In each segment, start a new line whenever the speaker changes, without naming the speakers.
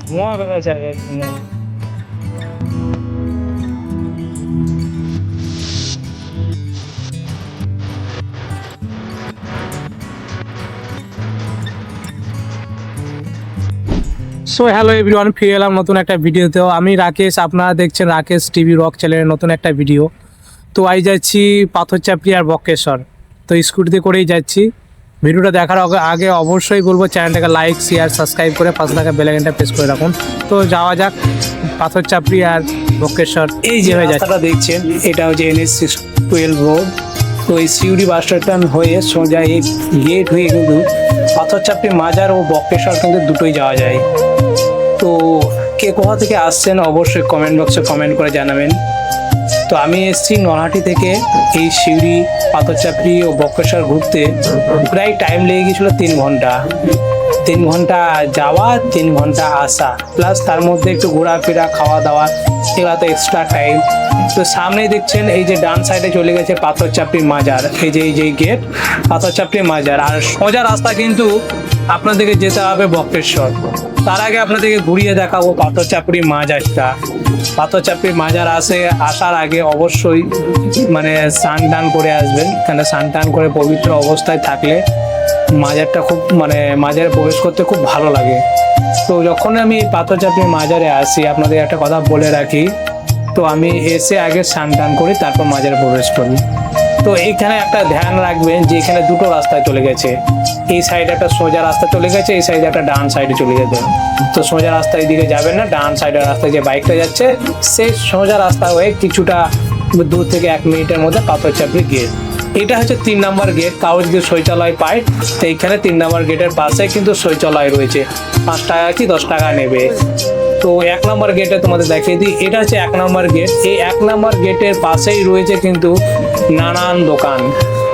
ধোঁয়া so hello everyone ফিরে এলাম নতুন একটা ভিডিওতেও। আমি রাকেশ, আপনারা দেখছেন রাকেশ টিভি রক চ্যানেলের নতুন একটা ভিডিও তো আই যাচ্ছি পাথর চাপড়ি আর বক্রেশ্বর। তো স্কুটিতে করেই যাচ্ছি। ভিডিওটা দেখার আগে- অবশ্যই বলব চ্যানেলটাকে লাইক শেয়ার সাবস্ক্রাইব করে পাশে থাকা বেলাইকনটা প্রেস করে রাখুন। তো যাওয়া যাক, পাথর চাপড়ি আর বক্রেশ্বর, এই যে হয়ে রাস্তাটা দেখছেন, এটা হচ্ছে এনএস সিক্স টুয়েলভ রোড তো এই সিউড়ি বাস স্ট্যান্ড হয়ে সোজা এই গেট হয়ে কিন্তু পাথর চাপড়ি, মাজার ও বক্রেশ্বর কিন্তু দুটোই যাওয়া যায়। তো কে কোথা থেকে আসছেন অবশ্যই কমেন্ট বক্সে কমেন্ট করে জানাবেন। তো আমি এসেছি নলহাটি থেকে এই সিউড়ি, পাথরচাপড়ি ও বক্রেশ্বর ঘুরতে। প্রায় টাইম লেগে গেছিল তিন ঘণ্টা। তিন ঘণ্টা যাওয়া, তিন ঘণ্টা আসা। প্লাস তার মধ্যে একটু ঘোরাফেরা খাওয়া দাওয়া এগুলো তো এক্সট্রা টাইম তো সামনেই দেখছেন এই যে ডান সাইডে চলে গেছে পাথরচাপড়ি মাজার। এই যে এই যে গেট পাথর পাথরচাপড়ি মাজার। আর সোজা রাস্তা কিন্তু আপনাদেরকে যেতে হবে বক্রেশ্বর। তার আগে আপনাদেরকে ঘুরিয়ে দেখাবো পাথর চাপড়ি মাজারটা। পাথর চাপড়ি মাজার আসে আসার আগে অবশ্যই মানে স্নান টান করে আসবেন। কেন স্নান টান করে পবিত্র অবস্থায় থাকলে মাজারটা খুব মানে মাজারে প্রবেশ করতে খুব ভালো লাগে। তো যখন আমি পাথর চাপড়ি মাজারে আসি, আপনাদের একটা কথা বলে রাখি, তো আমি এসে আগে স্নান টান করি তারপর মাজারে প্রবেশ করি। তো এইখানে একটা ধ্যান রাখবেন যে এখানে দুটো রাস্তায় চলে গেছে। এই সাইডে একটা সোজা রাস্তা চলে গেছে, এই সাইডে একটা ডান সাইডে চলে যেতে তো সোজা রাস্তায় দিকে যাবেন না, ডান সাইডের রাস্তায় যে বাইকটা যাচ্ছে সেই সোজা রাস্তা হয়ে কিছুটা দু থেকে এক মিনিটের মধ্যে পাথর চাপড়ি গেট। এটা হচ্ছে তিন নম্বর গেট, কাগজ দিয়ে শৌচালয় পায়। তো এইখানে তিন নম্বর গেটের পাশে কিন্তু শৌচালয় রয়েছে। পাঁচ টাকা কি দশ টাকা নেবে? তো এক নম্বর গেটে তোমাদের দেখিয়ে দিই। এটা হচ্ছে এক নম্বর গেট এই এক নম্বর গেটের পাশেই রয়েছে কিন্তু নানান দোকান।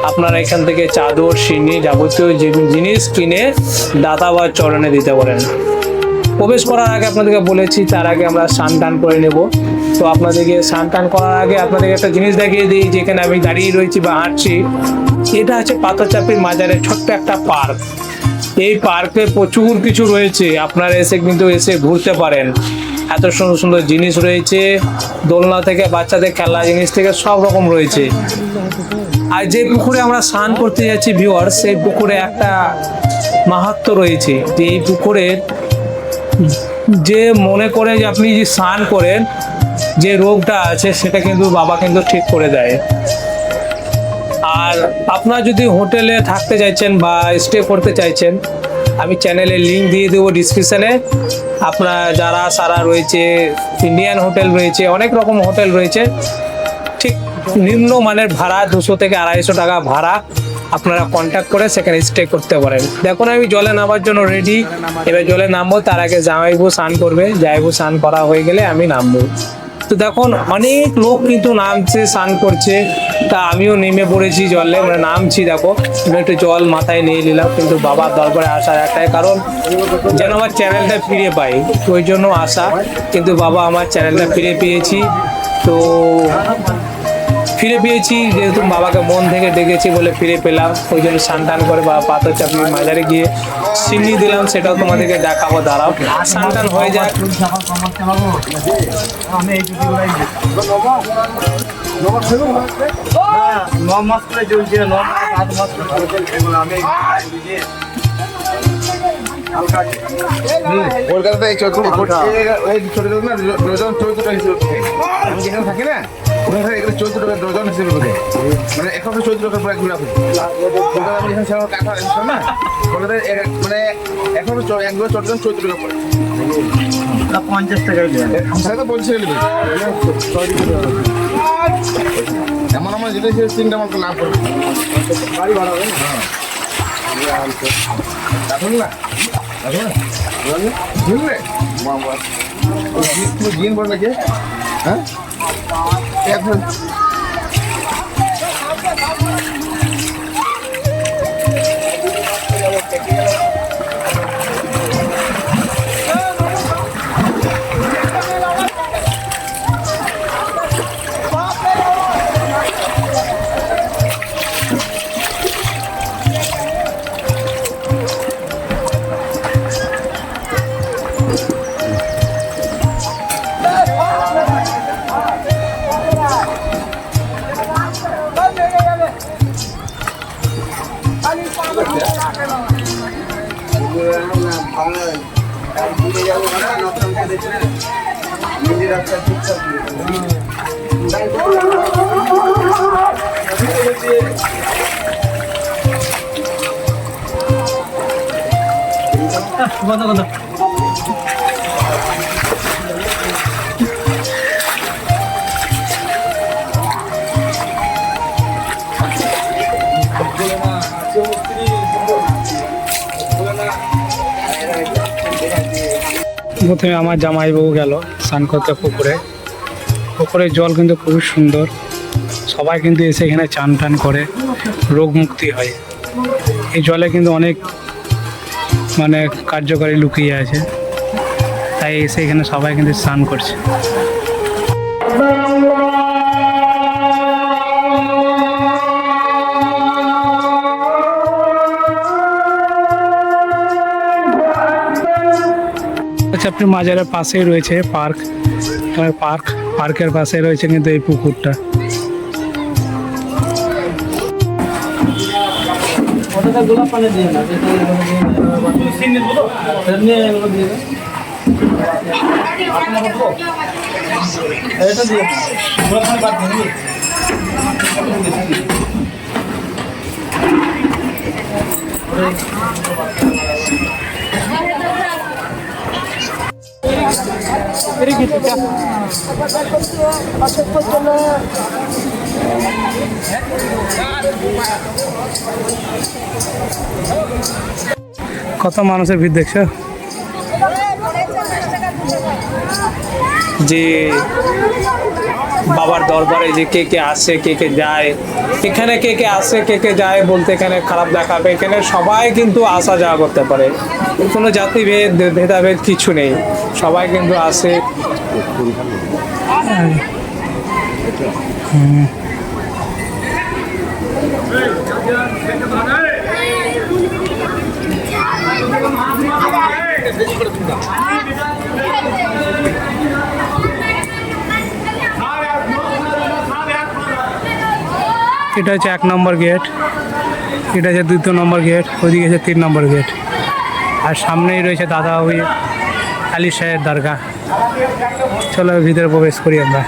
আপনারা এখান থেকে চাদর সিনি যাবতীয় যে জিনিস কিনে দাতা বা চরণে দিতে পারেন। প্রবেশ করার আগে আপনাদেরকে বলেছি, তার আগে আমরা স্নান টান করে নেব। তো আপনাদেরকে স্নান টান করার আগে আপনাদেরকে একটা জিনিস দেখিয়ে দিই, যেখানে আমি দাঁড়িয়ে রয়েছি বা হাঁটছি। এটা হচ্ছে পাথরচাপির মাজারের ছোট্ট একটা পার্ক। এই পার্কে প্রচুর কিছু রয়েছে। আপনারা এসে কিন্তু এসে ঘুরতে পারেন। এত সুন্দর সুন্দর জিনিস রয়েছে। দোলনা থেকে বাচ্চাদের খেলা জিনিস থেকে সব রকম রয়েছে। আর যে পুকুরে আমরা স্নান করতে যাচ্ছি ভিউয়ার সেই পুকুরে একটা মাহাত্ম রয়েছে যে এই পুকুরের যে মনে করে যে আপনি যে স্নান করেন, যে রোগটা আছে, সেটা কিন্তু বাবা কিন্তু ঠিক করে দেয়। আর আপনারা যদি হোটেলে থাকতে চাইছেন বা স্টে করতে চাইছেন, আমি চ্যানেলের লিঙ্ক দিয়ে দেবো ডিসক্রিপশানে আপনার যারা, সারা রয়েছে ইন্ডিয়ান হোটেল রয়েছে, অনেক রকম হোটেল রয়েছে, ঠিক নিম্ন মানের ভাড়া, দুশো থেকে আড়াইশো টাকা ভাড়া আপনারা কন্ট্যাক্ট করে সেখানে স্টে করতে পারেন। দেখুন, আমি জলে নামার জন্য রেডি এবার জলে নামবো, তার আগে জামাইবু স্নান করবে। জামাইবু স্নান করা হয়ে গেলে আমি নামবো। তো দেখুন, অনেক লোক কিন্তু নামছে, স্নান করছে। তা আমিও নেমে পড়েছি জলে মানে নামছি, দেখো। একটু জল মাথায় নিয়ে নিলাম, কিন্তু বাবার দরবারে আসার একটাই কারণ, যেন আমার চ্যানেলটা ফিরে পাই। ওই জন্য আসা কিন্তু বাবা আমার চ্যানেলটা ফিরে পেয়েছি। তো ফিরে পেয়েছি যেহেতু বাবাকে মন থেকে ডেকেছি বলে ফিরে পেলাম ওই জন্য স্নান টান করে বা পাথর চাপিয়ে মাজারে গিয়ে সিন্নি দিলাম সেটাও তোমাদেরকে দেখাবো দাঁড়াও স্নান টান হয়ে যাক
কলকাতাতে ছোট ছোট না থাকি না ওখানে এগুলো চৌদ্দ টাকা ডজন হিসেবে থাকে মানে এখন তো চৌদ্দ টাকা প্রায় ঘুরে আসে। কলকাতা আমি যেখানে ছিলাম কাঠা না? কলকাতায় এক- মানে এখন একবার চৌদ্দ চৌদ্দ টাকা পড়ে।
পঞ্চাশ টাকা
তো বলছে এমন আমার যেটা সে তিনটা আমাকে লাভ করবে বাড়ি ভাড়া হবে হ্যাঁ। এখন না? এখন না? বুঝলে হ্যাঁ? এখন
প্রথমে আমার জামাই বউ গেল, স্নান করতে পুকুরে। পুকুরের জল কিন্তু খুবই সুন্দর। সবাই কিন্তু এসে এখানে চান টান করে রোগ মুক্তি হয়। এই জলে কিন্তু অনেক মানে কার্যকারী লুকিয়ে আছে। তাই এসে এখানে সবাই কিন্তু স্নান করছে। আচ্ছা আপনি মাজারের পাশেই রয়েছে পার্ক। পার্ক পার্কের পাশে রয়েছে কিন্তু এই পুকুরটা
গোলাপ পানি দিয়ে না যেটা এগুলো দিয়ে না। সেটা নিয়ে এগুলো দিয়ে দাও। আপনার কত? এটা দিয়ে দাও। গোলাপ পানি বাদ দিয়ে দিবি?
কত মানুষের ভিড় দেখছ? যে বাবার দরবারে যে কে কে আসে, কে কে যায়, এখানে কে কে আসে, কে কে যায় বলতে এখানে খারাপ দেখাবে, এখানে সবাই কিন্তু আসা যাওয়া করতে পারে। কোনো জাতিভেদ, ভেদাভেদ কিছু নেই, সবাই কিন্তু আসে। এটা হচ্ছে এক নম্বর গেট। এটা হচ্ছে দ্বিতীয় নম্বর গেট ওইদিকে হচ্ছে তিন নম্বর গেট। আর সামনেই রয়েছে দাদা ওই আলি সাহেব দরগা চলো ভিতরে প্রবেশ করি আমরা।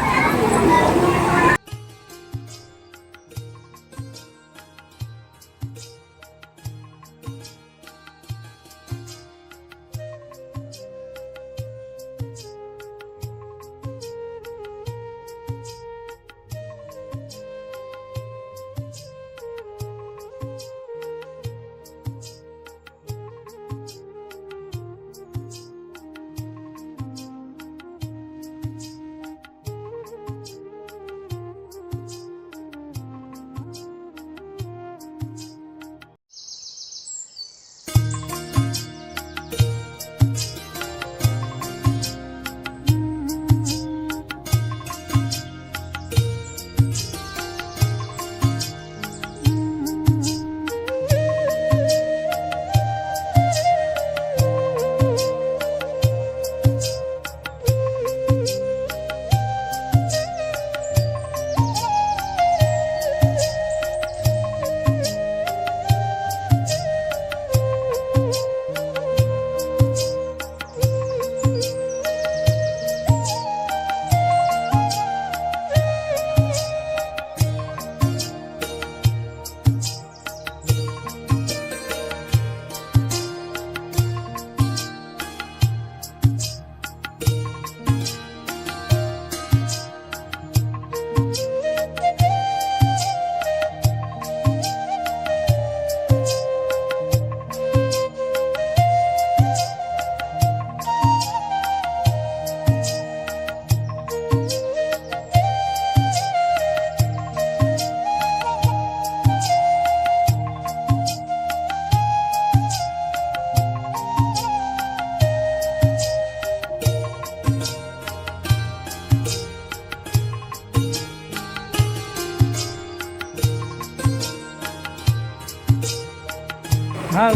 হ্যাঁ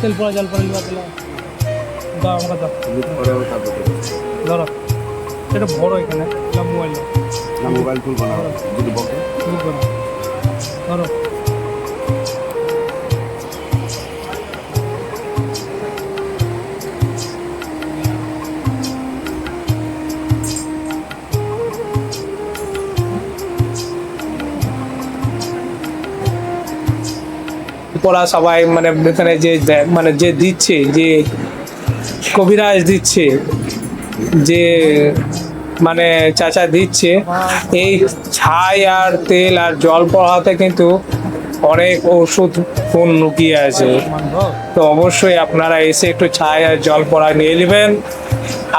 তেল পড়া জল পড়া লিবা দিলাম দাও আমাকে দাও। ধরো। সেটা বড় এখানে মোবাইল।
মোবাইল তুলবো না।
ধরো।
পড়া সবাই মানে এখানে যে মানে যে দিচ্ছে, যে কবিরাজ দিচ্ছে, যে মানে চাচা দিচ্ছে, এই ছাই আর তেল আর জল পড়াতে কিন্তু অনেক ওষুধ ফোন লুকিয়ে আছে। তো অবশ্যই আপনারা এসে একটু ছাই আর জল পড়া নিয়ে নেবেন।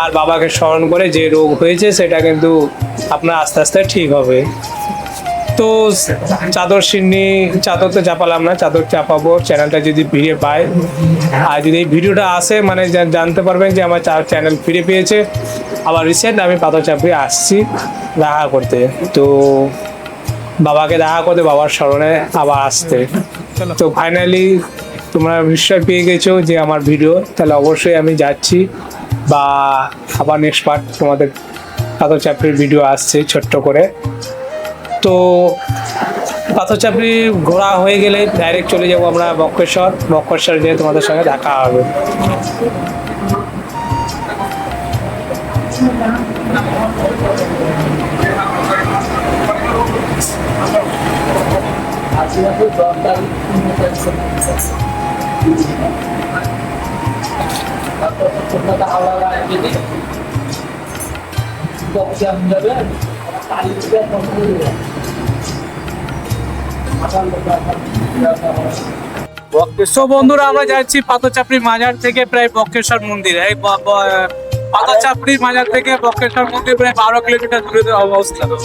আর বাবাকে স্মরণ করে যে রোগ হয়েছে, সেটা কিন্তু আপনার আস্তে আস্তে ঠিক হবে। তো চাদর সিন্নি চাদর তো চাপালাম না চাদর চাপাবো চ্যানেলটা যদি ফিরে পায়। আর যদি এই ভিডিওটা আসে মানে জানতে পারবেন যে আমার চ্যানেল ফিরে পেয়েছে। আবার রিসেন্ট আমি পাথর চাপিয়ে আসছি দেখা করতে। তো বাবাকে দেখা করতে বাবার স্মরণে আবার আসতে। তো ফাইনালি তোমরা নিশ্চয় পেয়ে গেছো যে আমার ভিডিও। তাহলে অবশ্যই আমি যাচ্ছি বা আবার নেক্সট পার্ট তোমাদের পাথর চাপড়ির ভিডিও আসছে ছোট্ট করে। তো পাথর চাপড়ি ঘোরা হয়ে গেলে ডাইরেক্ট চলে যাব আমরা বক্রেশ্বর। বক্রেশ্বর গিয়ে তোমাদের সঙ্গে দেখা হবে। সো বন্ধুরা, আমরা যাচ্ছি পাথরচাপড়ি মাজার থেকে প্রায় বক্রেশ্বর মন্দির। এই ব- ব- পাথরচাপড়ি মাজার থেকে বক্রেশ্বর মন্দির প্রায় বারো কিলোমিটার দূরে অবস্থিত।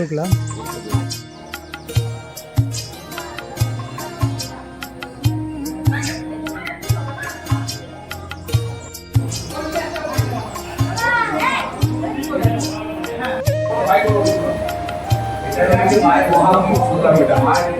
আমরা ওইটা দিয়ে ঢুকলাম এটা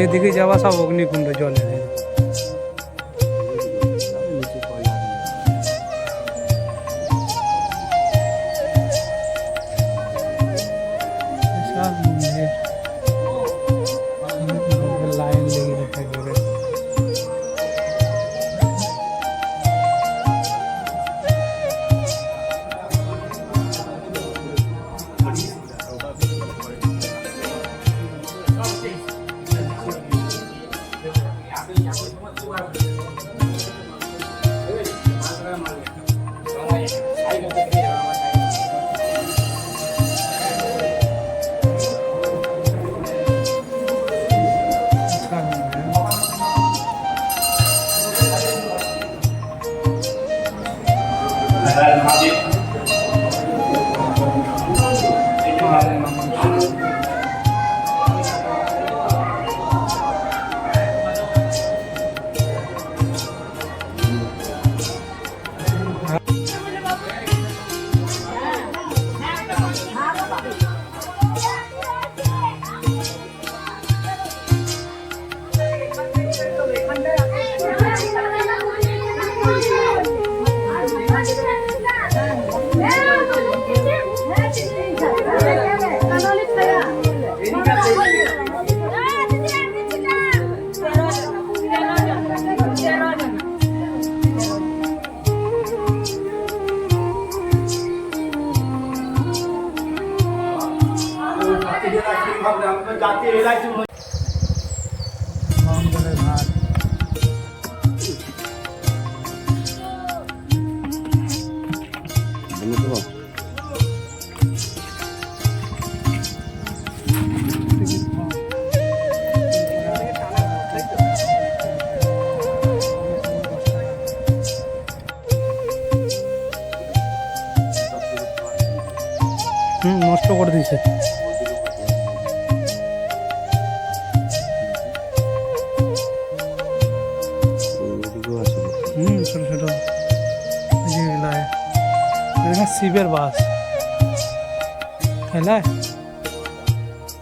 যেদিকে যাওয়া সব অগ্নিকুণ্ড জলে। Amém. এলায়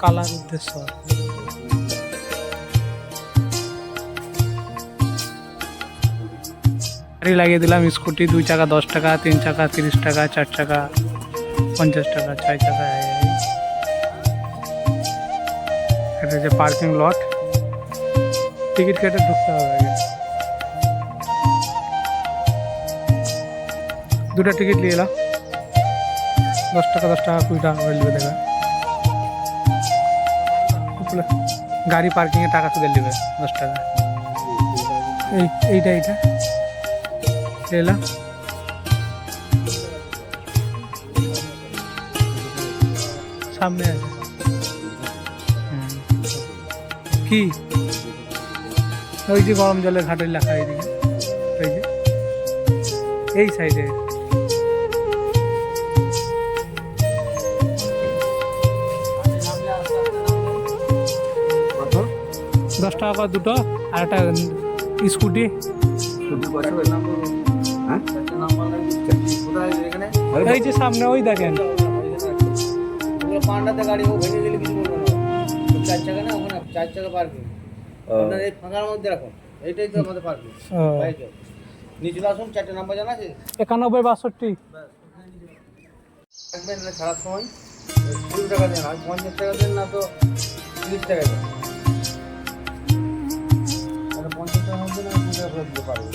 কালার উদ্দেশ্য। গাড়ি লাগিয়ে দিলাম, স্কুটি দুই চাকা, দশ টাকা তিন চাকা, তিরিশ টাকা চার চাকা, পঞ্চাশ টাকা ছয় টাকা। এটা যে পার্কিং লট টিকিট কেটে ঢুকতে হবে আগে। দুটো টিকিট নিয়ে এলাম। দশ টাকা দশ টাকা, কুড়ি টাকা করে নেবে দেবে গাড়ি পার্কিংয়ে টাকা শুধু নেবে, দশ টাকা। এই, এইটা এইটা। এলাম সামনে আছে। কি? ওই যে গরম জলের ঘাটের লেখা এইদিকে। ওই যে। এই সাইডে টাকা দুটো আর একটা স্কুটি। এই যে সামনে, ওই দেখেন।
পান্ডাতে গাড়ি গেলে চার চাকা না ওখানে চার চাকা পার্কিং আপনার ফাঁকার মধ্যে তো আমাদের পার্কিং আসুন চারটে জানা আছে
একানব্বই বাষট্টি।
রাখবেন না ছাড়ার সময়। টাকা দেন আর পঞ্চাশ টাকা দেন না তো তিরিশ টাকা দেন। না দিতে পারব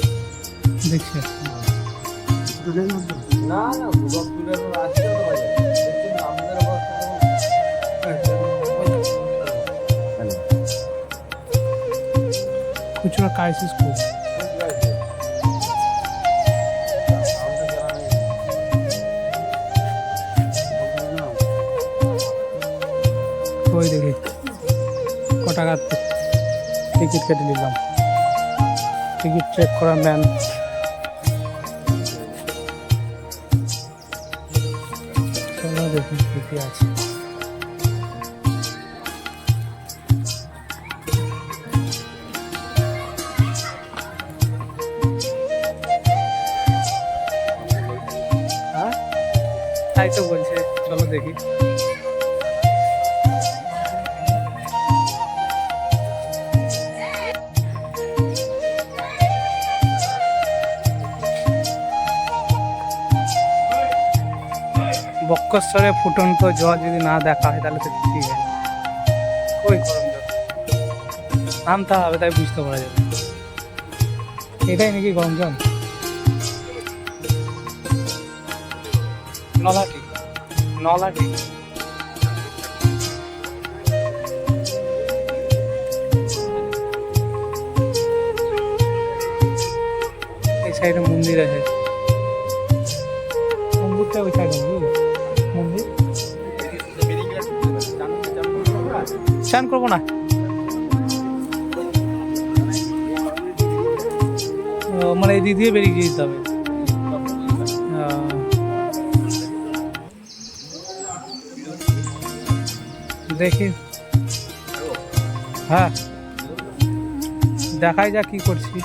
না না দশ কুড়ি টাকা আশি টাকা তো বাজার দেখছেন না, আমাদের অবস্থা
খুচরো ক্রাইসিস খুব। ওই দেখি ক টাকা টিকিট কেটে নিলাম। টিকিট চেক করা ম্যান বক্কশ্বরে ফুটন্ত জল যদি না দেখা হয় তাহলে তো ঠিক আছে ওই গরম জল। নামতে হবে, তাই বুঝতে পারা যাবে এটাই নাকি গরম জল? নলাটি নলাটি। এই সাইডে মন্দির আছে। মন্দিরটা ওই সাইডে স্নান করব না। মানে এই দিক দিয়ে বেরিয়ে যেতে হবে। দেখি। হ্যাঁ দেখাই যা কি করছি।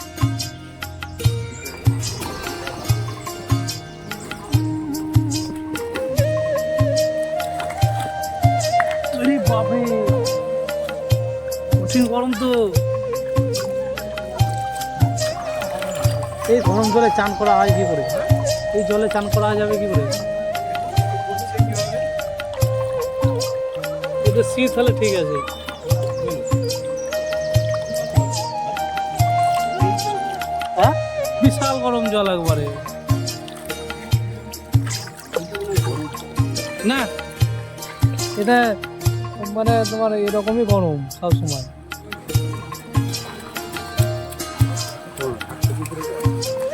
গরম তো এই গরম জলে চান করা হয় কি করে? এই জলে চান করা যাবে কি করে? শীত হলে ঠিক আছে। হ্যাঁ? বিশাল গরম জল একবারে। না, এটা মানে তোমার এরকমই গরম সব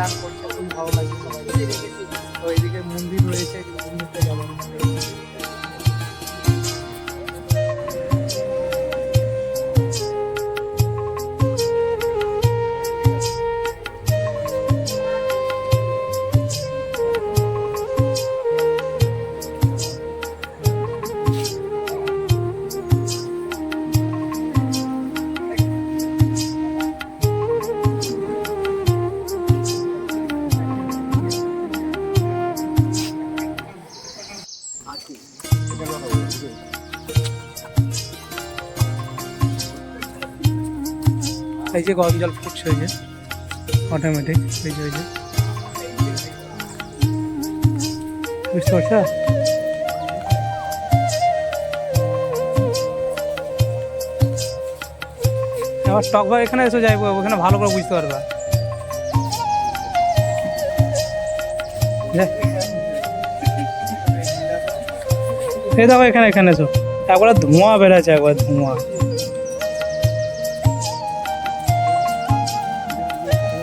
টান করছে খুব ভালো লাগছে সবাই তো এদিকে মন্দির রয়েছে যে গরম জল ফুটছে ওই যে অটোমেটিক এই যে ওই যে। বুঝতে পারছ? এবার টক ভাই এখানে এসে যাইবো, ওখানে ভালো করে বুঝতে পারবা। এই দেখো এখানে এখানে এসো। একবার ধোঁয়া বেড়াচ্ছে, একবার ধোঁয়া।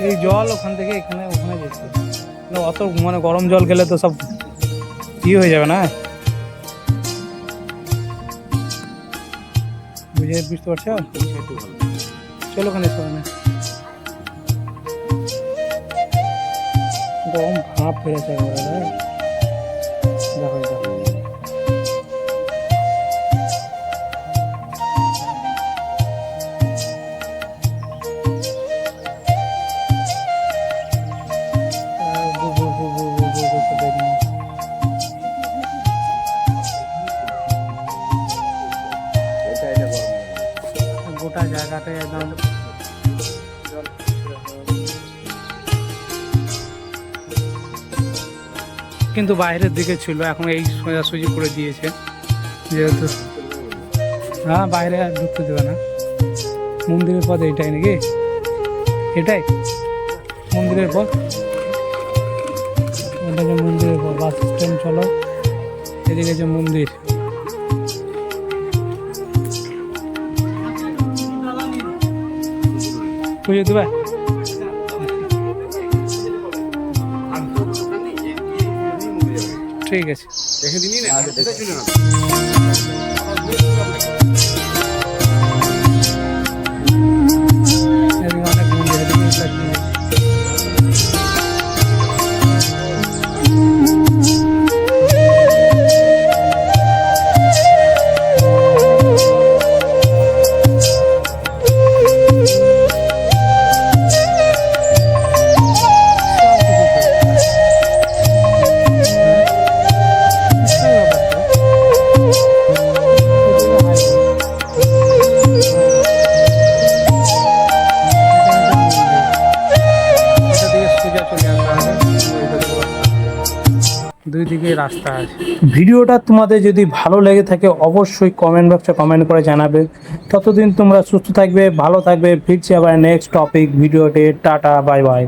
এই জল ওখান থেকে এখানে, ওখানে যেতে অত মানে গরম জল গেলে তো সব ই হয়ে যাবে না? বুঝে, বুঝতে পারছ? চলো ওখানে এসো ওখানে। গরম ভাব বেড়েছে একদম। কিন্তু বাইরের দিকে ছিল, এখন এই সোজাসুজি করে দিয়েছে। যেহেতু হ্যাঁ বাইরে আর ঢুকতে দেবে না। মন্দিরের পথ এটাই নাকি? এটাই? মন্দিরের পথ? এটা যে মন্দিরের পথ, বাস স্ট্যান্ড চলো। এদিকে যে মন্দির। বুঝে দেবে? ঠিক আছে।
দেখে দিনই
ভিডিওটা তোমাদের যদি ভালো লেগে থাকে, অবশ্যই কমেন্ট বক্সে কমেন্ট করে জানাবে। ততদিন তোমরা সুস্থ থাকবে, ভালো থাকবে। ফিরছি আবার নেক্সট টপিক ভিডিওতে টাটা বাই বাই